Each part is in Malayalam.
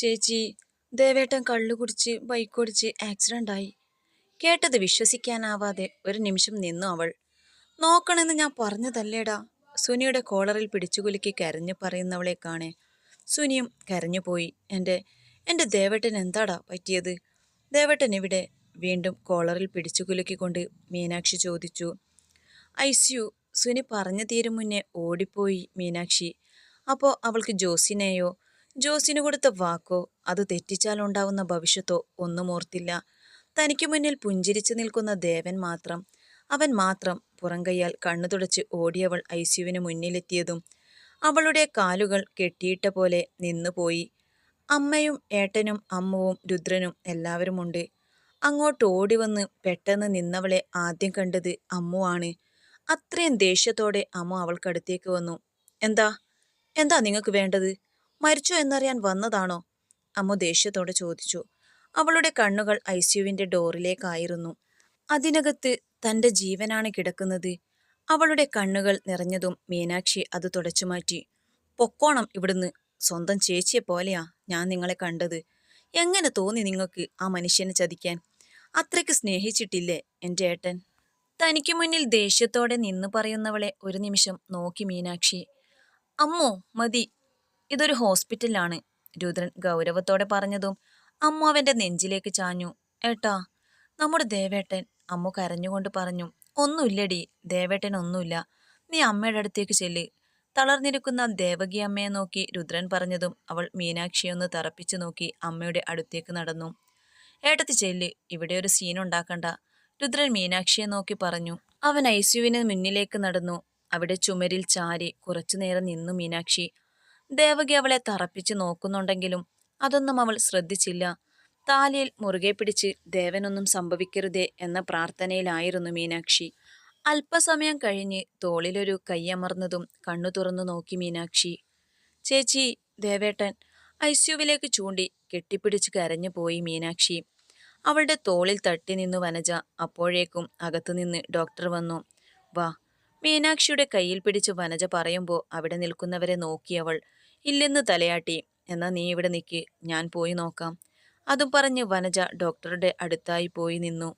ചേച്ചി ദേവേട്ടൻ കള്ളു കുടിച്ച് ബൈക്കോടിച്ച് ആക്സിഡന്റ് ആയി. കേട്ടത് വിശ്വസിക്കാനാവാതെ ഒരു നിമിഷം നിന്നു അവൾ. നോക്കണമെന്ന് ഞാൻ പറഞ്ഞതല്ലേടാ? സുനിയുടെ കോളറിൽ പിടിച്ചുകുലുക്കി കരഞ്ഞു പറയുന്നവളെ കാണേ. സുനിയും കരഞ്ഞുപോയി എന്റെ എന്റെ ദേവട്ടൻ എന്താടാ പറ്റിയത്? ദേവേട്ടൻ ഇവിടെ വീണ്ടും കോളറിൽ പിടിച്ചു കുലുക്കിക്കൊണ്ട് മീനാക്ഷി ചോദിച്ചു. ഐസ്യു സുനി പറഞ്ഞു തീരും മുന്നേ ഓടിപ്പോയി മീനാക്ഷി. അപ്പോൾ അവൾക്ക് ജോസിനെയോ ജോസിന് കൊടുത്ത വാക്കോ അത് തെറ്റിച്ചാലുണ്ടാവുന്ന ഭവിഷ്യത്തോ ഒന്നും ഓർത്തില്ല. തനിക്ക് മുന്നിൽ പുഞ്ചിരിച്ചു നിൽക്കുന്ന ദേവൻ മാത്രം അവൻ മാത്രം പുറംകൈയാൽ കണ്ണു തുടച്ച് ഓടിയവൾ ഐസ്യുവിന് മുന്നിലെത്തിയതും അവളുടെ കാലുകൾ കെട്ടിയിട്ട പോലെ നിന്നുപോയി. അമ്മയും ഏട്ടനും അമ്മവും രുദ്രനും എല്ലാവരുമുണ്ട്. അങ്ങോട്ട് ഓടി വന്ന് പെട്ടെന്ന് നിന്നവളെ ആദ്യം കണ്ടത് അമ്മുവാണ് അത്രയും ദേഷ്യത്തോടെ അമ്മ അവൾക്കടുത്തേക്ക് വന്നു. എന്താ? എന്താ നിങ്ങൾക്ക് വേണ്ടത്? മരിച്ചോ എന്നറിയാൻ വന്നതാണോ? അമ്മു ദേഷ്യത്തോടെ ചോദിച്ചു. അവളുടെ കണ്ണുകൾ ഐ സിയുവിന്റെ ഡോറിലേക്കായിരുന്നു. അതിനകത്ത് തന്റെ ജീവനാണ് കിടക്കുന്നത്. അവളുടെ കണ്ണുകൾ നിറഞ്ഞതും മീനാക്ഷി അത് തുടച്ചു മാറ്റി. പൊക്കോണം ഇവിടുന്ന്. സ്വന്തം ചേച്ചിയെ പോലെയാ ഞാൻ നിങ്ങളെ കണ്ടത്. എങ്ങനെ തോന്നി നിങ്ങൾക്ക് ആ മനുഷ്യനെ ചതിക്കാൻ? അത്രയ്ക്ക് സ്നേഹിച്ചിട്ടില്ലേ എന്റെ ഏട്ടൻ? തനിക്ക് മുന്നിൽ ദേഷ്യത്തോടെ നിന്ന് പറയുന്നവളെ ഒരു നിമിഷം നോക്കി മീനാക്ഷി. അമ്മോ മതി. ഇതൊരു ഹോസ്പിറ്റലാണ് രുദ്രൻ ഗൗരവത്തോടെ പറഞ്ഞതും അമ്മ അവന്റെ നെഞ്ചിലേക്ക് ചാഞ്ഞു. ഏട്ടാ നമ്മുടെ ദേവേട്ടൻ അമ്മ കരഞ്ഞുകൊണ്ട് പറഞ്ഞു ഒന്നുമില്ലടി ദേവേട്ടൻ ഒന്നുമില്ല. നീ അമ്മയുടെ അടുത്തേക്ക് ചെല്ല്. തളർന്നിരിക്കുന്ന ദേവകി അമ്മയെ നോക്കി രുദ്രൻ പറഞ്ഞതും അവൾ മീനാക്ഷിയൊന്ന് തറപ്പിച്ചു നോക്കി അമ്മയുടെ അടുത്തേക്ക് നടന്നു. ഏട്ടത്തി ചെല്ല് ഇവിടെ ഒരു സീൻ ഉണ്ടാക്കണ്ട രുദ്രൻ മീനാക്ഷിയെ നോക്കി പറഞ്ഞു. അവൻ ഐസ്യുവിന് മുന്നിലേക്ക് നടന്നു. അവിടെ ചുമരിൽ ചാരി കുറച്ചുനേരം നിന്നു മീനാക്ഷി. ദേവകി അവളെ തറപ്പിച്ചു നോക്കുന്നുണ്ടെങ്കിലും അതൊന്നും അവൾ ശ്രദ്ധിച്ചില്ല. താലിയിൽ മുറുകെ പിടിച്ച് ദേവനൊന്നും സംഭവിക്കരുതേ എന്ന പ്രാർത്ഥനയിലായിരുന്നു മീനാക്ഷി. അല്പസമയം കഴിഞ്ഞ് തോളിലൊരു കൈയമർന്നതും കണ്ണു തുറന്നു നോക്കി മീനാക്ഷി. ചേച്ചി ദേവേട്ടൻ ഐസ്യുവിലേക്ക് ചൂണ്ടി കെട്ടിപ്പിടിച്ച് കരഞ്ഞു പോയി മീനാക്ഷി. അവളുടെ തോളിൽ തട്ടി നിന്നു വനജ. അപ്പോഴേക്കും അകത്തുനിന്ന് ഡോക്ടർ വന്നു. വാ. മീനാക്ഷിയുടെ കയ്യിൽ പിടിച്ച് വനജ പറയുമ്പോൾ അവിടെ നിൽക്കുന്നവരെ നോക്കിയവൾ ഇല്ലെന്ന് തലയാട്ടി. എന്നാ നീ ഇവിടെ നിൽക്ക് ഞാൻ പോയി നോക്കാം. അതും പറഞ്ഞ് വനജ ഡോക്ടറുടെ അടുത്തായി പോയി നിന്നു.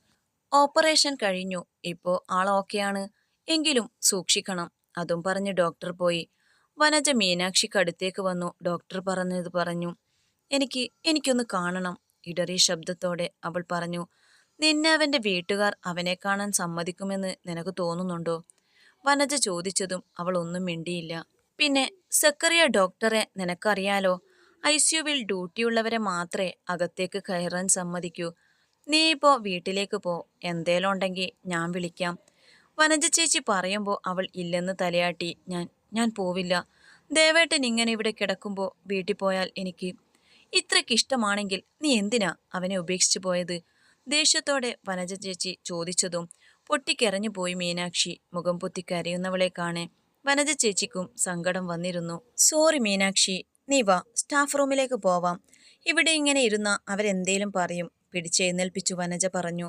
ഓപ്പറേഷൻ കഴിഞ്ഞു. ഇപ്പോൾ ആൾ ഓക്കെയാണ്. എങ്കിലും സൂക്ഷിക്കണം. അതും പറഞ്ഞ് ഡോക്ടർ പോയി. വനജ മീനാക്ഷിക്ക് അടുത്തേക്ക് വന്നു. ഡോക്ടർ പറഞ്ഞത് പറഞ്ഞു എനിക്ക് എനിക്കൊന്ന് കാണണം. ഇടറി ശബ്ദത്തോടെ അവൾ പറഞ്ഞു നിന്നെ അവന്റെ വീട്ടുകാർ അവനെ കാണാൻ സമ്മതിക്കുമെന്ന് നിനക്ക് തോന്നുന്നുണ്ടോ? വനജ ചോദിച്ചതും അവൾ ഒന്നും മിണ്ടിയില്ല. പിന്നെ സക്കറിയ ഡോക്ടറെ നിനക്കറിയാലോ? ഐ സിയുവിൽ ഡ്യൂട്ടിയുള്ളവരെ മാത്രമേ അകത്തേക്ക് കയറാൻ സമ്മതിക്കൂ. നീ ഇപ്പോ വീട്ടിലേക്ക് പോ. എന്തേലും ഉണ്ടെങ്കിൽ ഞാൻ വിളിക്കാം. വനജ ചേച്ചി പറയുമ്പോൾ അവൾ ഇല്ലെന്ന് തലയാട്ടി. ഞാൻ ഞാൻ പോവില്ല. ദേവേട്ടൻ ഇങ്ങനെ ഇവിടെ കിടക്കുമ്പോൾ വീട്ടിൽ പോയാൽ എനിക്ക് ഇത്രയ്ക്ക് ഇഷ്ടമാണെങ്കിൽ നീ എന്തിനാ അവനെ ഉപേക്ഷിച്ചു പോയത്? ദേഷ്യത്തോടെ വനജ ചേച്ചി ചോദിച്ചതും പൊട്ടിക്കെറഞ്ഞു പോയി മീനാക്ഷി മുഖം പൊത്തി കരയുന്നവളെ കാണേ. വനജ ചേച്ചിക്കും സങ്കടം വന്നിരുന്നു. സോറി മീനാക്ഷി. നീ വാ. സ്റ്റാഫ് റൂമിലേക്ക് പോവാം. ഇവിടെ ഇങ്ങനെ ഇരുന്ന അവരെന്തേലും പറയും പിടിച്ചെഴുന്നേൽപ്പിച്ചു വനജ പറഞ്ഞു.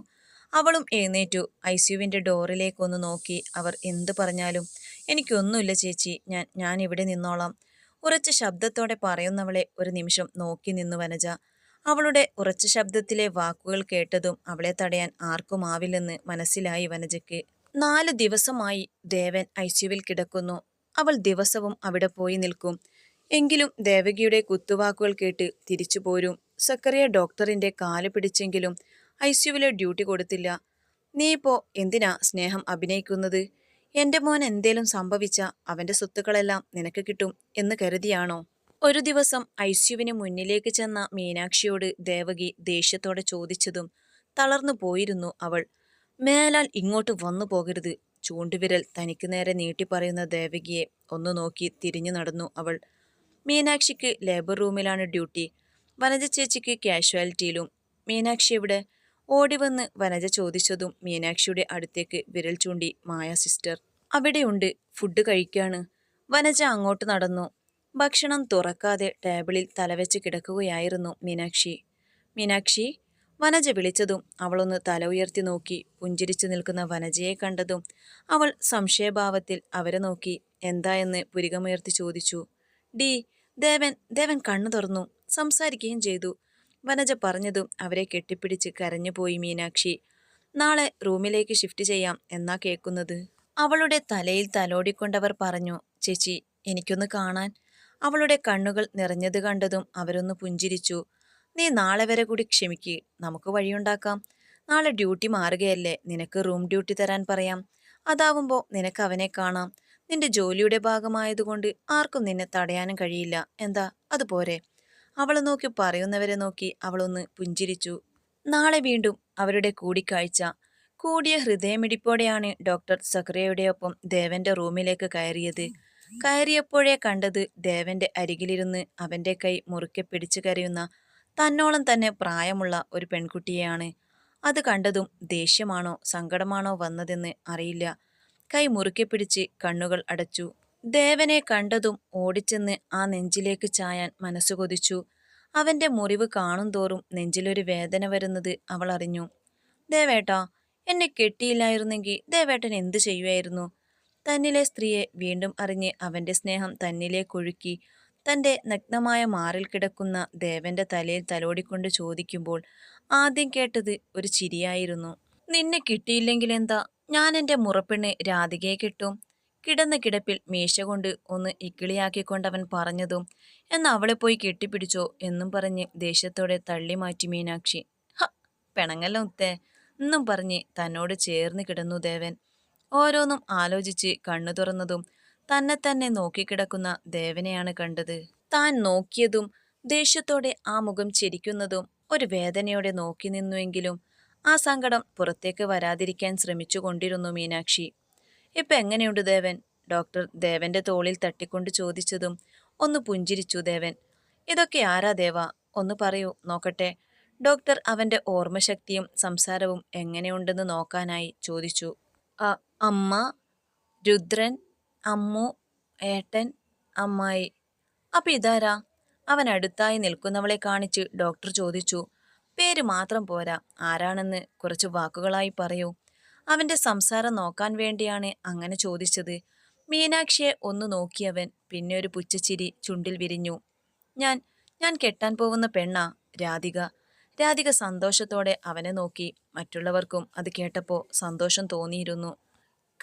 അവളും എഴുന്നേറ്റു. ഐ സിയുവിന്റെ ഡോറിലേക്കൊന്ന് നോക്കി. അവർ എന്തു പറഞ്ഞാലും എനിക്കൊന്നുമില്ല ചേച്ചി. ഞാൻ ഞാൻ ഇവിടെ നിന്നോളാം. ഉറച്ച ശബ്ദത്തോടെ പറയുന്നവളെ ഒരു നിമിഷം നോക്കി നിന്നു വനജ. അവളുടെ ഉറച്ച ശബ്ദത്തിലെ വാക്കുകൾ കേട്ടതും അവളെ തടയാൻ ആർക്കും ആവില്ലെന്ന് മനസ്സിലായി വനജയ്ക്ക്. നാല് ദിവസമായി ദേവൻ ഐസ്യുവിൽ കിടക്കുന്നു. അവൾ ദിവസവും അവിടെ പോയി നിൽക്കും. എങ്കിലും ദേവകിയുടെ കുത്തുവാക്കുകൾ കേട്ട് തിരിച്ചു പോരും. സക്കറിയ ഡോക്ടറിന്റെ കാൽ പിടിച്ചെങ്കിലും ഐസ്യുവിലെ ഡ്യൂട്ടി കൊടുത്തില്ല. നീ ഇപ്പോ എന്തിനാ സ്നേഹം അഭിനയിക്കുന്നത്? എന്റെ മോൻ എന്തേലും സംഭവിച്ച അവന്റെ സ്വത്തുക്കളെല്ലാം നിനക്ക് കിട്ടും എന്ന് കരുതിയാണോ? ഒരു ദിവസം ഐസ്യുവിന് മുന്നിലേക്ക് ചെന്ന മീനാക്ഷിയോട് ദേവകി ദേഷ്യത്തോടെ ചോദിച്ചതും തളർന്നു പോയിരുന്നു അവൾ. മേലാൽ ഇങ്ങോട്ട് വന്നു പോകരുത്. ചൂണ്ടുവിരൽ തനിക്ക് നേരെ നീട്ടിപ്പറയുന്ന ദേവകിയെ ഒന്ന് നോക്കി തിരിഞ്ഞു നടന്നു അവൾ. മീനാക്ഷിക്ക് ലേബർ റൂമിലാണ് ഡ്യൂട്ടി വനജ ചേച്ചിക്ക് കാഷ്വാലിറ്റിയിലും മീനാക്ഷി എവിടെ? ഓടിവന്ന് വനജ ചോദിച്ചതും മീനാക്ഷിയുടെ അടുത്തേക്ക് വിരൽ ചൂണ്ടി മായ സിസ്റ്റർ അവിടെയുണ്ട്. ഫുഡ് കഴിക്കാണ്. വനജ അങ്ങോട്ട് നടന്നു. ഭക്ഷണം തുറക്കാതെ ടേബിളിൽ തലവെച്ച് കിടക്കുകയായിരുന്നു മീനാക്ഷി. മീനാക്ഷി വനജ വിളിച്ചതും അവളൊന്ന് തല ഉയർത്തി നോക്കി പുഞ്ചിരിച്ചു നിൽക്കുന്ന വനജയെ കണ്ടതും അവൾ സംശയഭാവത്തിൽ അവരെ നോക്കി എന്താ എന്ന് പുരികമുയർത്തി ചോദിച്ചു. ഡി ദേവൻ ദേവൻ കണ്ണു തുറന്നു. സംസാരിക്കുകയും ചെയ്തു. വനജ പറഞ്ഞതും അവരെ കെട്ടിപ്പിടിച്ച് കരഞ്ഞുപോയി മീനാക്ഷി. നാളെ റൂമിലേക്ക് ഷിഫ്റ്റ് ചെയ്യാം എന്നാ കേൾക്കുന്നത്. അവളുടെ തലയിൽ തലോടിക്കൊണ്ടവർ പറഞ്ഞു ചേച്ചി എനിക്കൊന്ന് കാണാൻ. അവളുടെ കണ്ണുകൾ നിറഞ്ഞത് കണ്ടതും അവരൊന്ന് പുഞ്ചിരിച്ചു. നീ നാളെ വരെ കൂടി ക്ഷമിക്ക്. നമുക്ക് വഴിയുണ്ടാക്കാം. നാളെ ഡ്യൂട്ടി മാറുകയല്ലേ? നിനക്ക് റൂം ഡ്യൂട്ടി തരാൻ പറയാം. അതാവുമ്പോൾ നിനക്ക് അവനെ കാണാം. നിന്റെ ജോലിയുടെ ഭാഗമായതുകൊണ്ട് ആർക്കും നിന്നെ തടയാനും കഴിയില്ല. എന്താ? അതുപോരെ അവളെ നോക്കി പറയുന്നവരെ നോക്കി അവളൊന്ന് പുഞ്ചിരിച്ചു. നാളെ വീണ്ടും അവരുടെ കൂടിക്കാഴ്ച. കൂടിയ ഹൃദയമിടിപ്പോടെയാണ് ഡോക്ടർ സക്രിയയുടെ ഒപ്പം ദേവന്റെ റൂമിലേക്ക് കയറിയത്. കയറിയപ്പോഴേ കണ്ടത് ദേവന്റെ അരികിലിരുന്ന് അവന്റെ കൈ മുറുക്കെ പിടിച്ചു കരയുന്ന തന്നോളം തന്നെ പ്രായമുള്ള ഒരു പെൺകുട്ടിയെയാണ്. അത് കണ്ടതും ദേഷ്യമാണോ സങ്കടമാണോ വന്നതെന്ന് അറിയില്ല. കൈ മുറുക്കെ പിടിച്ച് കണ്ണുകൾ അടച്ചു. ദേവനെ കണ്ടതും ഓടിച്ചെന്ന് ആ നെഞ്ചിലേക്ക് ചായാൻ മനസ്സു കൊതിച്ചു. അവന്റെ മുറിവ് കാണും തോറും നെഞ്ചിലൊരു വേദന വരുന്നത് അവൾ അറിഞ്ഞു. ദേവേട്ടാ എന്നെ കെട്ടിയില്ലായിരുന്നെങ്കിൽ ദേവേട്ടൻ എന്തു ചെയ്യുമായിരുന്നു തന്നിലെ സ്ത്രീയെ വീണ്ടും അറിഞ്ഞ് അവന്റെ സ്നേഹം തന്നിലേക്കൊഴുക്കി തന്റെ നഗ്നമായ മാറിൽ കിടക്കുന്ന ദേവന്റെ തലയിൽ തലോടിക്കൊണ്ട് ചോദിക്കുമ്പോൾ ആദ്യം കേട്ടത് ഒരു ചിരിയായിരുന്നു. നിന്നെ കിട്ടിയില്ലെങ്കിൽ എന്താ? ഞാൻ എന്റെ മുറപ്പെണ്ണ് രാധികയെ കിട്ടും. കിടന്ന കിടപ്പിൽ മീശ കൊണ്ട് ഒന്ന് ഇക്കിളിയാക്കിക്കൊണ്ടവൻ പറഞ്ഞതും എന്ന് അവളെ പോയി കെട്ടിപ്പിടിച്ചോ എന്നും പറഞ്ഞ് ദേഷ്യത്തോടെ തള്ളി മാറ്റി മീനാക്ഷി. ഹ പെണങ്ങല്ല ഉത്തേ എന്നും പറഞ്ഞ് തന്നോട് ചേർന്ന് കിടന്നു ദേവൻ. ഓരോന്നും ആലോചിച്ച് കണ്ണു തുറന്നതും തന്നെ തന്നെ നോക്കിക്കിടക്കുന്ന ദേവനെയാണ് കണ്ടത്. താൻ നോക്കിയതും ദേഷ്യത്തോടെ ആ മുഖം ചിരിക്കുന്നതും ഒരു വേദനയോടെ നോക്കി നിന്നുവെങ്കിലും ആ സങ്കടം പുറത്തേക്ക് വരാതിരിക്കാൻ ശ്രമിച്ചു കൊണ്ടിരുന്നു മീനാക്ഷി. ഇപ്പൊ എങ്ങനെയുണ്ട് ദേവൻ? ഡോക്ടർ ദേവന്റെ തോളിൽ തട്ടിക്കൊണ്ട് ചോദിച്ചതും ഒന്ന് പുഞ്ചിരിച്ചു ദേവൻ. ഇതൊക്കെ ആരാ ദേവ? ഒന്ന് പറയൂ നോക്കട്ടെ. ഡോക്ടർ അവന്റെ ഓർമ്മശക്തിയും സംസാരവും എങ്ങനെയുണ്ടെന്ന് നോക്കാനായി ചോദിച്ചു. അമ്മ രുദ്രൻ അമ്മു ഏട്ടൻ അമ്മായി. അപ്പൊ ഇതാരാ? അവൻ അടുത്തായി നിൽക്കുന്നവളെ കാണിച്ച് ഡോക്ടർ ചോദിച്ചു. പേര് മാത്രം പോരാ. ആരാണെന്ന് കുറച്ച് വാക്കുകളായി പറയൂ. അവന്റെ സംസാരം നോക്കാൻ വേണ്ടിയാണ് അങ്ങനെ ചോദിച്ചത്. മീനാക്ഷിയെ ഒന്ന് നോക്കിയവൻ പിന്നെ ഒരു പുച്ചച്ചിരി ചുണ്ടിൽ വിരിഞ്ഞു. ഞാൻ ഞാൻ കെട്ടാൻ പോകുന്ന പെണ്ണാ രാധിക. രാധിക സന്തോഷത്തോടെ അവനെ നോക്കി. മറ്റുള്ളവർക്കും അത് കേട്ടപ്പോൾ സന്തോഷം തോന്നിയിരുന്നു.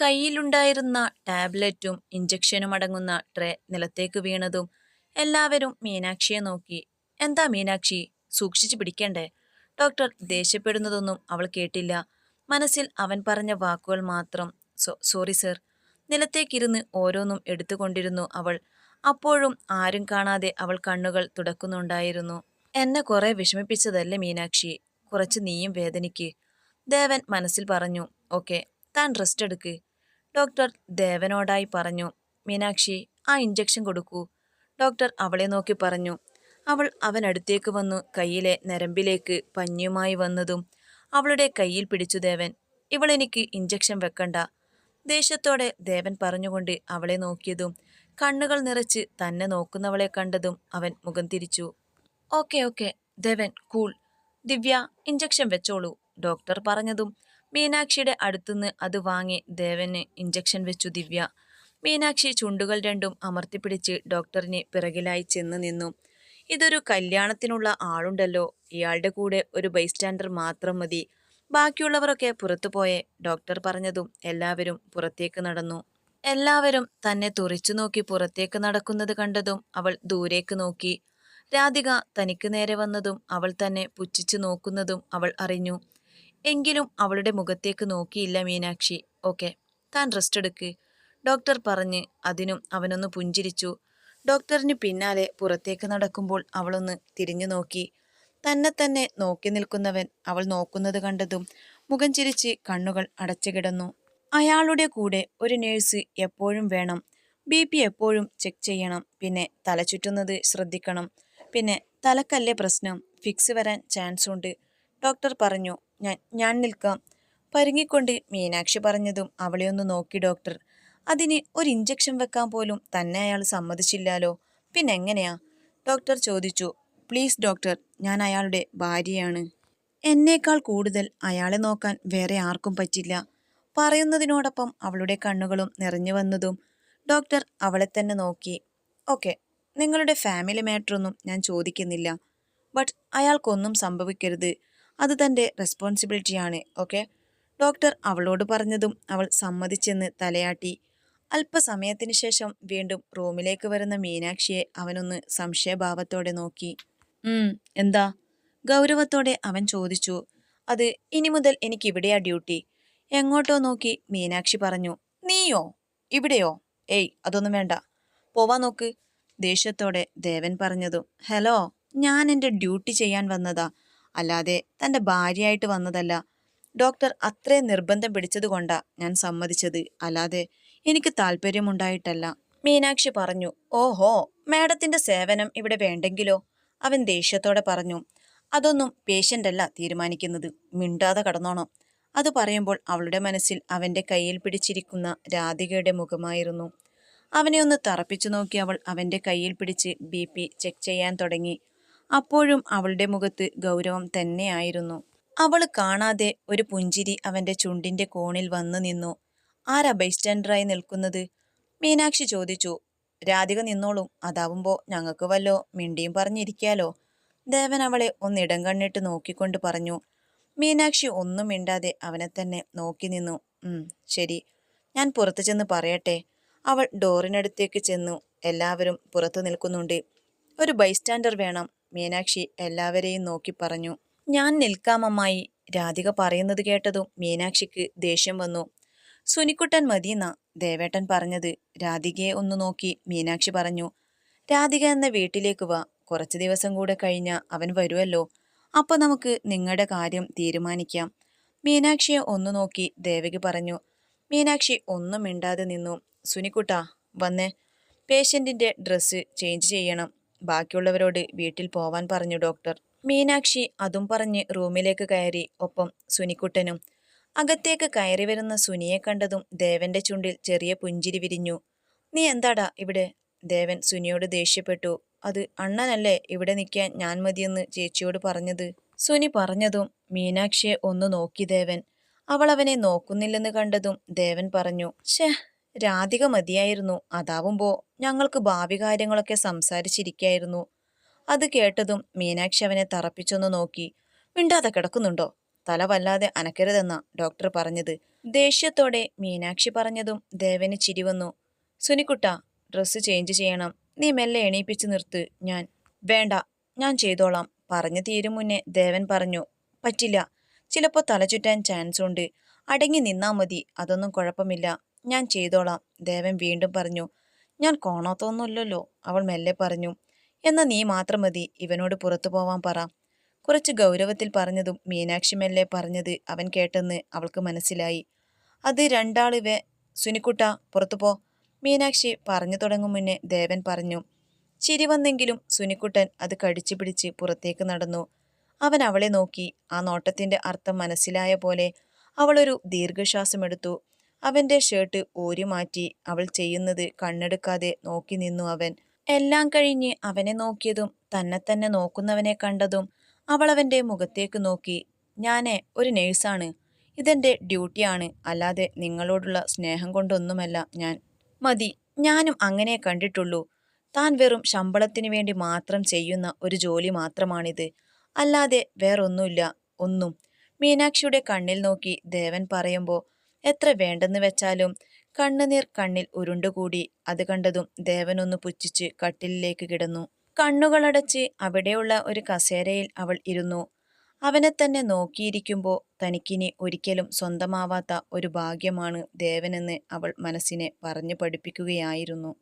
കയ്യിലുണ്ടായിരുന്ന ടാബ്ലറ്റും ഇഞ്ചക്ഷനും അടങ്ങുന്ന ട്രേ നിലത്തേക്ക് വീണതും എല്ലാവരും മീനാക്ഷിയെ നോക്കി. എന്താ മീനാക്ഷി? സൂക്ഷിച്ചു പിടിക്കണ്ടേ? ഡോക്ടർ ദേഷ്യപ്പെടുന്നതൊന്നും അവൾ കേട്ടില്ല. മനസ്സിൽ അവൻ പറഞ്ഞ വാക്കുകൾ മാത്രം സോറി സർ. നിലത്തേക്കിരുന്ന് ഓരോന്നും എടുത്തുകൊണ്ടിരുന്നു അവൾ. അപ്പോഴും ആരും കാണാതെ അവൾ കണ്ണുകൾ തുടക്കുന്നുണ്ടായിരുന്നു. എന്നെ കുറെ വിഷമിപ്പിച്ചതല്ലേ മീനാക്ഷി? കുറച്ച് നീയും വേദനിക്ക്. ദേവൻ മനസ്സിൽ പറഞ്ഞു ഓക്കെ താൻ റെസ്റ്റ് എടുക്ക്. ഡോക്ടർ ദേവനോടായി പറഞ്ഞു മീനാക്ഷി ആ ഇഞ്ചക്ഷൻ കൊടുക്കൂ. ഡോക്ടർ അവളെ നോക്കി പറഞ്ഞു. അവൾ അവനടുത്തേക്ക് വന്നു കയ്യിലെ നരമ്പിലേക്ക് പഞ്ഞിയുമായി വന്നതും അവളുടെ കയ്യിൽ പിടിച്ചു ദേവൻ ഇവളെനിക്ക് ഇഞ്ചക്ഷൻ വെക്കണ്ട. ദേഷ്യത്തോടെ ദേവൻ പറഞ്ഞുകൊണ്ട് അവളെ നോക്കിയതും കണ്ണുകൾ നിറച്ച് തന്നെ നോക്കുന്നവളെ കണ്ടതും അവൻ മുഖം തിരിച്ചു. Okay okay Devan cool. Divya injection വെച്ചോളൂ ഡോക്ടർ പറഞ്ഞതും മീനാക്ഷിയുടെ അടുത്തുനിന്ന് അത് വാങ്ങി ദേവന് ഇഞ്ചക്ഷൻ വെച്ചു ദിവ്യ. മീനാക്ഷി ചുണ്ടുകൾ രണ്ടും അമർത്തിപ്പിടിച്ച് ഡോക്ടറിനെ പിറകിലായി ചെന്ന് നിന്നു. ഇതൊരു കല്യാണത്തിനുള്ള ആളുണ്ടല്ലോ. ഇയാളുടെ കൂടെ ഒരു ബൈസ്റ്റാൻഡർ മാത്രം മതി. ബാക്കിയുള്ളവരൊക്കെ പുറത്തു പോയെ ഡോക്ടർ പറഞ്ഞതും എല്ലാവരും പുറത്തേക്ക് നടന്നു. എല്ലാവരും തന്നെ തുറിച്ചു നോക്കി പുറത്തേക്ക് നടക്കുന്നത് കണ്ടതും അവൾ ദൂരേക്ക് നോക്കി. രാധിക തനിക്ക് നേരെ വന്നതും അവൾ തന്നെ പുച്ഛിച്ചു നോക്കുന്നതും അവൾ അറിഞ്ഞു. എങ്കിലും അവളുടെ മുഖത്തേക്ക് നോക്കിയില്ല മീനാക്ഷി. ഓക്കെ താൻ റെസ്റ്റ് എടുക്ക്. ഡോക്ടർ പറഞ്ഞ് അതിനും അവനൊന്ന് പുഞ്ചിരിച്ചു. ഡോക്ടറിന് പിന്നാലെ പുറത്തേക്ക് നടക്കുമ്പോൾ അവളൊന്ന് തിരിഞ്ഞു നോക്കി. തന്നെ തന്നെ നോക്കി നിൽക്കുന്നവൻ അവൾ നോക്കുന്നത് കണ്ടതും മുഖം ചിരിച്ച് കണ്ണുകൾ അടച്ചു കിടന്നു. അയാളുടെ കൂടെ ഒരു നേഴ്സ് എപ്പോഴും വേണം. ബി പി എപ്പോഴും ചെക്ക് ചെയ്യണം. പിന്നെ തല ചുറ്റുന്നത് ശ്രദ്ധിക്കണം. പിന്നെ തലക്കല്ലേ പ്രശ്നം? ഫിക്സ് വരാൻ ചാൻസ് ഉണ്ട്. ഡോക്ടർ പറഞ്ഞു ഞാൻ ഞാൻ നിൽക്കാം പരുങ്ങിക്കൊണ്ട് മീനാക്ഷി പറഞ്ഞതും അവളെ ഒന്ന് നോക്കി ഡോക്ടർ. അതിന് ഒരു ഇഞ്ചക്ഷൻ വെക്കാൻ പോലും തന്നെ അയാൾ സമ്മതിച്ചില്ലാലോ? പിന്നെ എങ്ങനെയാ? ഡോക്ടർ ചോദിച്ചു. പ്ലീസ് ഡോക്ടർ ഞാൻ അയാളുടെ ഭാര്യയാണ്. എന്നേക്കാൾ കൂടുതൽ അയാളെ നോക്കാൻ വേറെ ആർക്കും പറ്റില്ല. പറയുന്നതിനോടൊപ്പം അവളുടെ കണ്ണുകളും നിറഞ്ഞു വന്നതും ഡോക്ടർ അവളെ തന്നെ നോക്കി. ഓക്കെ നിങ്ങളുടെ ഫാമിലി മാറ്ററൊന്നും ഞാൻ ചോദിക്കുന്നില്ല. ബട്ട് അയാൾക്കൊന്നും സംഭവിക്കരുത്. അത് തന്റെ റെസ്പോൺസിബിലിറ്റിയാണ് ഓക്കെ ഡോക്ടർ അവളോട് പറഞ്ഞതും അവൾ സമ്മതിച്ചെന്ന് തലയാട്ടി. അല്പസമയത്തിന് ശേഷം വീണ്ടും റൂമിലേക്ക് വരുന്ന മീനാക്ഷിയെ അവനൊന്ന് സംശയഭാവത്തോടെ നോക്കി. എന്താ? ഗൗരവത്തോടെ അവൻ ചോദിച്ചു. അത് ഇനി മുതൽ എനിക്കിവിടെയാ ഡ്യൂട്ടി എങ്ങോട്ടോ നോക്കി മീനാക്ഷി പറഞ്ഞു. നീയോ? ഇവിടെയോ? ഏയ് അതൊന്നും വേണ്ട. പോവാ നോക്ക്. ദേഷ്യത്തോടെ ദേവൻ പറഞ്ഞതും ഹലോ ഞാൻ എന്റെ ഡ്യൂട്ടി ചെയ്യാൻ വന്നതാ. അല്ലാതെ തന്റെ ഭാര്യയായിട്ട് വന്നതല്ല. ഡോക്ടർ അത്രയും നിർബന്ധം പിടിച്ചതുകൊണ്ടാ ഞാൻ സമ്മതിച്ചത്. അല്ലാതെ എനിക്ക് താല്പര്യമുണ്ടായിട്ടല്ല. മീനാക്ഷി പറഞ്ഞു ഓഹോ മാഡത്തിന്റെ സേവനം ഇവിടെ വേണ്ടെങ്കിലോ? അവൻ ദേഷ്യത്തോടെ പറഞ്ഞു അതൊന്നും പേഷ്യന്റല്ല തീരുമാനിക്കുന്നത്. മിണ്ടാതെ കടന്നോണം. അത് പറയുമ്പോൾ അവളുടെ മനസ്സിൽ അവന്റെ കയ്യിൽ പിടിച്ചിരിക്കുന്ന രാധികയുടെ മുഖമായിരുന്നു. അവനെ ഒന്ന് തറപ്പിച്ചു നോക്കി അവൾ അവന്റെ കയ്യിൽ പിടിച്ച് ബി പി ചെക്ക് ചെയ്യാൻ തുടങ്ങി. അപ്പോഴും അവളുടെ മുഖത്ത് ഗൗരവം തന്നെയായിരുന്നു. അവൾ കാണാതെ ഒരു പുഞ്ചിരി അവന്റെ ചുണ്ടിന്റെ കോണിൽ വന്നു നിന്നു. ആരാ ബൈസ്റ്റാൻഡറായി നിൽക്കുന്നത്? മീനാക്ഷി ചോദിച്ചു. രാധിക നിന്നോളും. അതാവുമ്പോൾ ഞങ്ങൾക്ക് വല്ലോ മിണ്ടിയും പറഞ്ഞിരിക്കാലോ? ദേവൻ അവളെ ഒന്നിടം കണ്ണിട്ട് നോക്കിക്കൊണ്ട് പറഞ്ഞു. മീനാക്ഷി ഒന്നും മിണ്ടാതെ അവനെ തന്നെ നോക്കി നിന്നു. ശരി. ഞാൻ പുറത്തു ചെന്ന് പറയട്ടെ. അവൾ ഡോറിനടുത്തേക്ക് ചെന്നു. എല്ലാവരും പുറത്തു നിൽക്കുന്നുണ്ട്. ഒരു ബൈസ്റ്റാൻഡർ വേണം. മീനാക്ഷി എല്ലാവരെയും നോക്കി പറഞ്ഞു. ഞാൻ നിൽക്കാമമ്മായി രാധിക പറയുന്നത് കേട്ടതും മീനാക്ഷിക്ക് ദേഷ്യം വന്നു. സുനിക്കുട്ടൻ മതിയെന്ന ദേവേട്ടൻ പറഞ്ഞത്. രാധികയെ ഒന്ന് നോക്കി മീനാക്ഷി പറഞ്ഞു. രാധിക എന്ന വീട്ടിലേക്ക് വാ. കുറച്ച് ദിവസം കൂടെ കഴിഞ്ഞ അവൻ വരുമല്ലോ അപ്പൊ നമുക്ക് നിങ്ങളുടെ കാര്യം തീരുമാനിക്കാം. മീനാക്ഷിയെ ഒന്ന് നോക്കി ദേവകി പറഞ്ഞു. മീനാക്ഷി ഒന്നും മിണ്ടാതെ നിന്നു. സുനിക്കുട്ടാ വന്നേ. പേഷ്യന്റിന്റെ ഡ്രസ്സ് ചേഞ്ച് ചെയ്യണം. ബാക്കിയുള്ളവരോട് വീട്ടിൽ പോവാൻ പറഞ്ഞു ഡോക്ടർ. മീനാക്ഷി അതും പറഞ്ഞ് റൂമിലേക്ക് കയറി ഒപ്പം സുനിക്കുട്ടനും. അകത്തേക്ക് കയറി വരുന്ന സുനിയെ കണ്ടതും ദേവന്റെ ചുണ്ടിൽ ചെറിയ പുഞ്ചിരി വിരിഞ്ഞു. നീ എന്താടാ ഇവിടെ? ദേവൻ സുനിയോട് ദേഷ്യപ്പെട്ടു. അത് അണ്ണനല്ലേ ഇവിടെ നിൽക്കാൻ ഞാൻ മതിയെന്ന് ചേച്ചിയോട് പറഞ്ഞത്? സുനി പറഞ്ഞതും മീനാക്ഷിയെ ഒന്ന് നോക്കി ദേവൻ. അവൾ അവനെ നോക്കുന്നില്ലെന്ന് കണ്ടതും ദേവൻ പറഞ്ഞു ഷേ രാധിക മതിയായിരുന്നു. അതാവുമ്പോ ഞങ്ങൾക്ക് ഭാവി കാര്യങ്ങളൊക്കെ സംസാരിച്ചിരിക്കായിരുന്നു. അത് കേട്ടതും മീനാക്ഷി അവനെ തറപ്പിച്ചൊന്ന് നോക്കി. മിണ്ടാതെ കിടക്കുന്നുണ്ടോ? തല വല്ലാതെ അനക്കരുതെന്ന ഡോക്ടർ പറഞ്ഞത്. ദേഷ്യത്തോടെ മീനാക്ഷി പറഞ്ഞതും ദേവന് ചിരിവന്നു സുനിക്കുട്ട ഡ്രസ്സ് ചേഞ്ച് ചെയ്യണം. നീ മെല്ലെ എണീപ്പിച്ച് നിർത്ത്. ഞാൻ വേണ്ട ഞാൻ ചെയ്തോളാം. പറഞ്ഞു തീരും മുന്നേ ദേവൻ പറഞ്ഞു പറ്റില്ല. ചിലപ്പോൾ തലചുറ്റാൻ ചാൻസ് ഉണ്ട്. അടങ്ങി നിന്നാ മതി. അതൊന്നും കുഴപ്പമില്ല. ഞാൻ ചെയ്തോളാം. ദേവൻ വീണ്ടും പറഞ്ഞു ഞാൻ കോണാത്തൊന്നുമല്ലല്ലോ അവൾ മെല്ലെ പറഞ്ഞു എന്നാ നീ മാത്രം മതി ഇവനോട് പുറത്തു പോവാൻ പറ. കുറച്ച് ഗൗരവത്തിൽ പറഞ്ഞതും മീനാക്ഷി മെല്ലെ പറഞ്ഞത് അവൻ കേട്ടെന്ന് അവൾക്ക് മനസ്സിലായി. അത് രണ്ടാളിവെ സുനിക്കുട്ട പുറത്തു പോ. മീനാക്ഷി പറഞ്ഞു തുടങ്ങും മുന്നേ ദേവൻ പറഞ്ഞു ചിരി വന്നെങ്കിലും സുനിക്കുട്ടൻ അത് കടിച്ചു പിടിച്ച് പുറത്തേക്ക് നടന്നു. അവൻ അവളെ നോക്കി ആ നോട്ടത്തിന്റെ അർത്ഥം മനസ്സിലായ പോലെ അവളൊരു ദീർഘശ്വാസമെടുത്തു. അവന്റെ ഷർട്ട് ഓരിമാറ്റി അവൾ ചെയ്യുന്നത് കണ്ണെടുക്കാതെ നോക്കി നിന്നു അവൻ. എല്ലാം കഴിഞ്ഞ് അവനെ നോക്കിയതും തന്നെ തന്നെ നോക്കുന്നവനെ കണ്ടതും അവൾ അവന്റെ മുഖത്തേക്ക് നോക്കി. ഞാനേ ഒരു നേഴ്സാണ് ഇതെന്റെ ഡ്യൂട്ടിയാണ് അല്ലാതെ നിങ്ങളോടുള്ള സ്നേഹം കൊണ്ടൊന്നുമല്ല ഞാൻ. മതി. ഞാനും അങ്ങനെ കണ്ടിട്ടുള്ളൂ. താൻ വെറും ശമ്പളത്തിന് വേണ്ടി മാത്രം ചെയ്യുന്ന ഒരു ജോലി മാത്രമാണിത്. അല്ലാതെ വേറൊന്നുമില്ല. ഒന്നും. മീനാക്ഷിയുടെ കണ്ണിൽ നോക്കി ദേവൻ പറയുമ്പോൾ എത്ര വേണ്ടെന്ന് വെച്ചാലും കണ്ണുനീർ കണ്ണിൽ ഉരുണ്ടുകൂടി അത് കണ്ടതും ദേവനൊന്ന് പുച്ഛിച്ച് കട്ടിലിലേക്ക് കിടന്നു. കണ്ണുകളടച്ച് അവിടെയുള്ള ഒരു കസേരയിൽ അവൾ ഇരുന്നു. അവനെ തന്നെ നോക്കിയിരിക്കുമ്പോൾ തനിക്കിനി ഒരിക്കലും സ്വന്തമാവാത്ത ഒരു ഭാഗ്യമാണ് ദേവനെന്ന് അവൾ മനസ്സിനെ പറഞ്ഞു പഠിപ്പിക്കുകയായിരുന്നു.